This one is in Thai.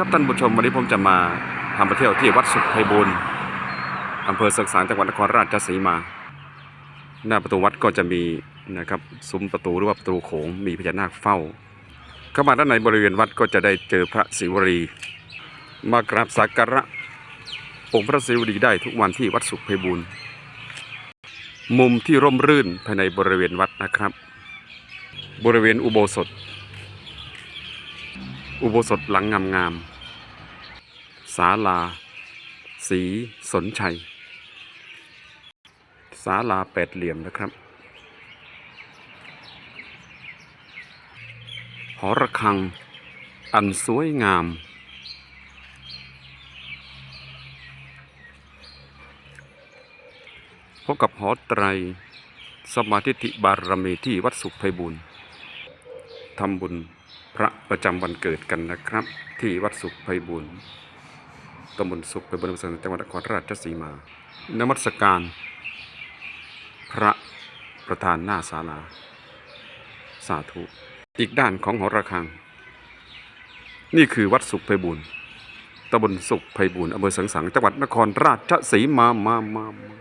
ครับท่านผู้ชมวันนี้ผมจะมาพาไปเที่ยวที่วัดสุขไพบูลอำเภอเสกสางจังหวัดนครราชสีมา หน้าประตูวัดก็จะมีนะครับซุ้มประตูหรือว่าประตูโขงมีพญานาคเฝ้า เข้ามาด้านในบริเวณวัดก็จะได้เจอพระศิวรี มากราบสักการะองค์พระศิวรีได้ทุกวันที่วัดสุขไพบูลมุมที่ร่มรื่นภายในบริเวณวัดนะครับ บริเวณอุโบสถ อุโบสถหลังงามๆศาลา สีสนชัยศาลาแปดเหลี่ยมนะครับ หอระฆัง อันสวยงาม พบกับหอไตร สมาธิบารมีที่วัดสุขไพบูลย์ทำบุญ พระประจำวันเกิดกันนะครับ ที่วัดสุขไพบูลย์ตำบลสุขไพบูลย์อำเภอสริฐจังหวัดนครราชสีมานมัสการ พระประธานหน้าศาลา สาธุ อีกด้านของหอระฆัง นี่คือวัดสุขไพบูลย์ตำบลสุขไพบูลย์อำเภอสังสังจังหวัดนครราชสีมามามามา